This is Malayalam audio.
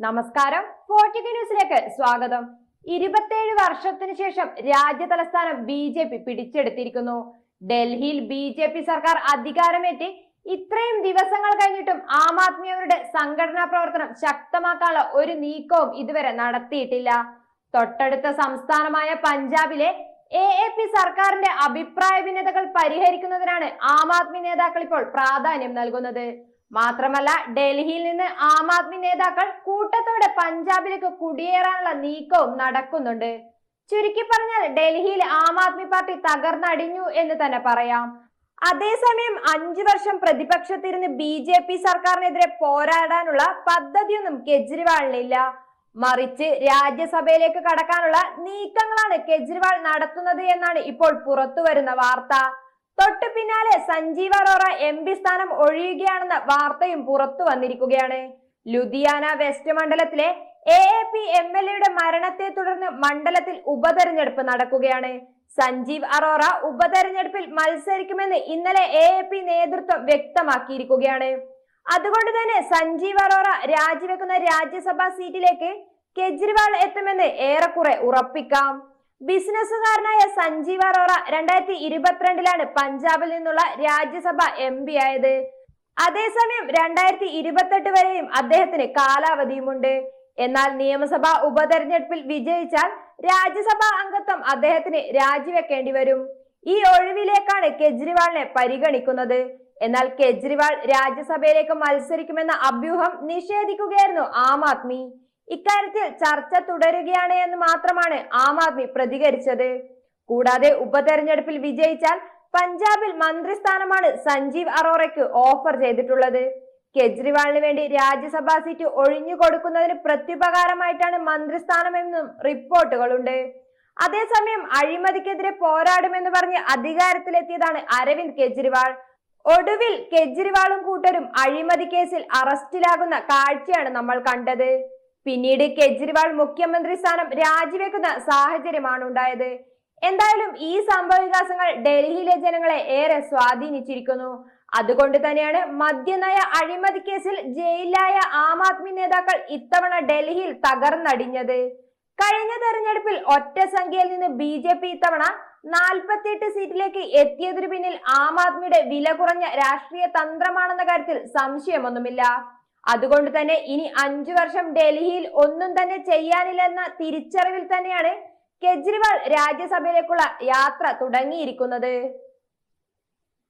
നമസ്കാരം. ഫോർട്ടിക് ന്യൂസിലേക്ക് സ്വാഗതം. ഇരുപത്തേഴ് വർഷത്തിന് ശേഷം രാജ്യ തലസ്ഥാനം ബി ജെ പി പിടിച്ചെടുത്തിരിക്കുന്നു. ഡൽഹിയിൽ ബി ജെ പി സർക്കാർ അധികാരമേറ്റി ഇത്രയും ദിവസങ്ങൾ കഴിഞ്ഞിട്ടും ആം ആദ്മിയുടെ സംഘടനാ പ്രവർത്തനം ശക്തമാക്കാനുള്ള ഒരു നീക്കവും ഇതുവരെ നടത്തിയിട്ടില്ല. തൊട്ടടുത്ത സംസ്ഥാനമായ പഞ്ചാബിലെ എ എ പി സർക്കാരിന്റെ അഭിപ്രായ ഭിന്നതകൾ പരിഹരിക്കുന്നതിനാണ് ആം ആദ്മി നേതാക്കൾ ഇപ്പോൾ പ്രാധാന്യം നൽകുന്നത്. മാത്രമല്ല ഡൽഹിയിൽ നിന്ന് ആം ആദ്മി നേതാക്കൾ കൂട്ടത്തോടെ പഞ്ചാബിലേക്ക് കുടിയേറാനുള്ള നീക്കവും നടക്കുന്നുണ്ട്. ചുരുക്കി പറഞ്ഞാൽ ഡൽഹിയിൽ ആം ആദ്മി പാർട്ടി തകർന്നടിഞ്ഞു എന്ന് തന്നെ പറയാം. അതേസമയം അഞ്ചു വർഷം പ്രതിപക്ഷത്തിരുന്ന് ബി ജെ പി സർക്കാരിനെതിരെ പോരാടാനുള്ള പദ്ധതിയൊന്നും കെജ്രിവാളിനില്ല. മറിച്ച് രാജ്യസഭയിലേക്ക് കടക്കാനുള്ള നീക്കങ്ങളാണ് കെജ്രിവാൾ നടത്തുന്നത് എന്നാണ് ഇപ്പോൾ പുറത്തുവരുന്ന വാർത്ത. തൊട്ടു പിന്നാലെ സഞ്ജീവ അറോറ എം പി സ്ഥാനം ഒഴിയുകയാണെന്ന വാർത്തയും പുറത്തു വന്നിരിക്കുകയാണ്. ലുധിയാന വെസ്റ്റ് മണ്ഡലത്തിലെ A A P M L എയുടെ മരണത്തെ തുടർന്ന് മണ്ഡലത്തിൽ ഉപതെരഞ്ഞെടുപ്പ് നടക്കുകയാണ്. സഞ്ജീവ് അറോറ ഉപതെരഞ്ഞെടുപ്പിൽ മത്സരിക്കുമെന്ന് ഇന്നലെ എ എ പി നേതൃത്വം വ്യക്തമാക്കിയിരിക്കുകയാണ്. അതുകൊണ്ട് തന്നെ സഞ്ജീവ് അറോറ രാജിവെക്കുന്ന രാജ്യസഭാ സീറ്റിലേക്ക് കെജ്രിവാൾ എത്തുമെന്ന് ഏറെക്കുറെ ഉറപ്പിക്കാം. ബിസിനസ്സുകാരനായ സഞ്ജീവ് അറോറ രണ്ടായിരത്തി ഇരുപത്തിരണ്ടിലാണ് പഞ്ചാബിൽ നിന്നുള്ള രാജ്യസഭ എം പി ആയത്. അതേസമയം രണ്ടായിരത്തി ഇരുപത്തെട്ട് വരെയും അദ്ദേഹത്തിന് കാലാവധിയുമുണ്ട്. എന്നാൽ നിയമസഭാ ഉപതെരഞ്ഞെടുപ്പിൽ വിജയിച്ചാൽ രാജ്യസഭാ അംഗത്വം അദ്ദേഹത്തിന് രാജിവെക്കേണ്ടി വരും. ഈ ഒഴിവിലേക്കാണ് കെജ്രിവാളിനെ പരിഗണിക്കുന്നത്. എന്നാൽ കെജ്രിവാൾ രാജ്യസഭയിലേക്ക് മത്സരിക്കുമെന്ന അഭ്യൂഹം നിഷേധിക്കുകയായിരുന്നു ആം ആദ്മി. ഇക്കാര്യത്തിൽ ചർച്ച തുടരുകയാണ് എന്ന് മാത്രമാണ് ആം ആദ്മി പ്രതികരിച്ചത്. കൂടാതെ ഉപതെരഞ്ഞെടുപ്പിൽ വിജയിച്ചാൽ പഞ്ചാബിൽ മന്ത്രിസ്ഥാനമാണ് സഞ്ജീവ് അറോറയ്ക്ക് ഓഫർ ചെയ്തിട്ടുള്ളത്. കെജ്രിവാളിന് വേണ്ടി രാജ്യസഭാ സീറ്റ് ഒഴിഞ്ഞു കൊടുക്കുന്നതിന് പ്രത്യുപകാരമായിട്ടാണ് മന്ത്രിസ്ഥാനമെന്നും റിപ്പോർട്ടുകളുണ്ട്. അതേസമയം അഴിമതിക്കെതിരെ പോരാടുമെന്ന് പറഞ്ഞ് അധികാരത്തിലെത്തിയതാണ് അരവിന്ദ് കെജ്രിവാൾ. ഒടുവിൽ കെജ്രിവാളും കൂട്ടരും അഴിമതി കേസിൽ അറസ്റ്റിലാകുന്ന കാഴ്ചയാണ് നമ്മൾ കണ്ടത്. പിന്നീട് കെജ്രിവാൾ മുഖ്യമന്ത്രി സ്ഥാനം രാജിവെക്കുന്ന സാഹചര്യമാണ് ഉണ്ടായത്. എന്തായാലും ഈ സംഭവവികാസങ്ങൾ ഡൽഹിയിലെ ജനങ്ങളെ ഏറെ സ്വാധീനിച്ചിരിക്കുന്നു. അതുകൊണ്ട് തന്നെയാണ് മദ്യനയ അഴിമതി കേസിൽ ജയിലിലായ ആം ആദ്മി നേതാക്കൾ ഇത്തവണ ഡൽഹിയിൽ തകർന്നടിഞ്ഞത്. കഴിഞ്ഞ തെരഞ്ഞെടുപ്പിൽ ഒറ്റ സംഖ്യയിൽ നിന്ന് ബി ജെ പി ഇത്തവണ നാൽപ്പത്തിയെട്ട് സീറ്റിലേക്ക് എത്തിയതിനു പിന്നിൽ ആം ആദ്മിയുടെ വില കുറഞ്ഞ രാഷ്ട്രീയ തന്ത്രമാണെന്ന കാര്യത്തിൽ സംശയമൊന്നുമില്ല. അതുകൊണ്ട് തന്നെ ഇനി അഞ്ചു വർഷം ഡൽഹിയിൽ ഒന്നും തന്നെ ചെയ്യാനില്ലെന്ന തിരിച്ചറിവിൽ തന്നെയാണ് കെജ്രിവാൾ രാജ്യസഭയിലേക്കുള്ള യാത്ര തുടങ്ങിയിരിക്കുന്നത്.